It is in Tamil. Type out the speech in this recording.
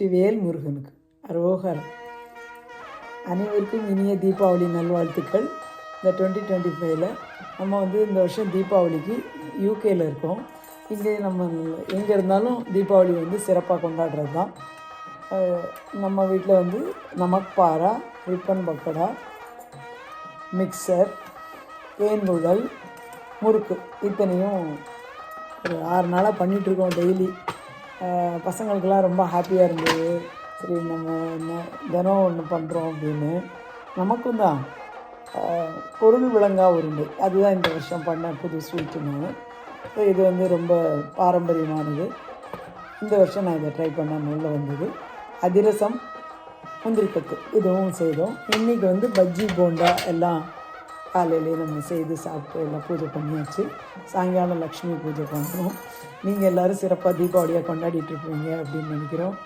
வெற்றிவேல் முருகனுக்கு. அரோகரம் அனைவருக்கும் இனிய தீபாவளி நல்வாழ்த்துக்கள். இந்த டுவெண்ட்டி டுவெண்ட்டி ஃபைவ்ல நம்ம வந்து இந்த வருஷம் தீபாவளிக்கு யூகேயில் இருக்கோம். இங்கே நம்ம எங்கே இருந்தாலும் தீபாவளி வந்து சிறப்பாக கொண்டாடுறது தான் நம்ம வீட்டில் வந்து நமக்பாரா ரிப்பன் பக்கடா மிக்சர் தேன்குழல் முறுக்கு இத்தனையும் ஒரு ஆறு நாளாக பண்ணிகிட்ருக்கோம் டெய்லி. பசங்களுக்கெல்லாம் ரொம்ப ஹாப்பியாக இருந்தது. சரி நம்ம என்ன தினம் ஒன்று பண்ணுறோம் அப்படின்னு. நமக்கும் தான். பொருள் விளங்கா உருண்டை. அதுதான் இந்த வருஷம் பண்ண புது ஸ்வீட்டு நான் ஸோ இது வந்து ரொம்ப பாரம்பரியமானது. இந்த வருஷம் நான் இதை ட்ரை பண்ண நல்ல வந்தது. அதிரசம் முந்திரிக்கத்து இதுவும் செய்தோம். இன்றைக்கி வந்து பஜ்ஜி போண்டா எல்லாம் காலையிலே நம்ம செய்து சாப்பிட்டு எல்லாம் பூஜை பண்ணியாச்சு. சாயங்காலம் லக்ஷ்மி பூஜை பண்ணுறோம் நீங்கள் எல்லோரும் சிறப்பாக தீபாவளியாக கொண்டாடிட்டு இருப்பீங்க அப்படின்னு நினைக்கிறோம்.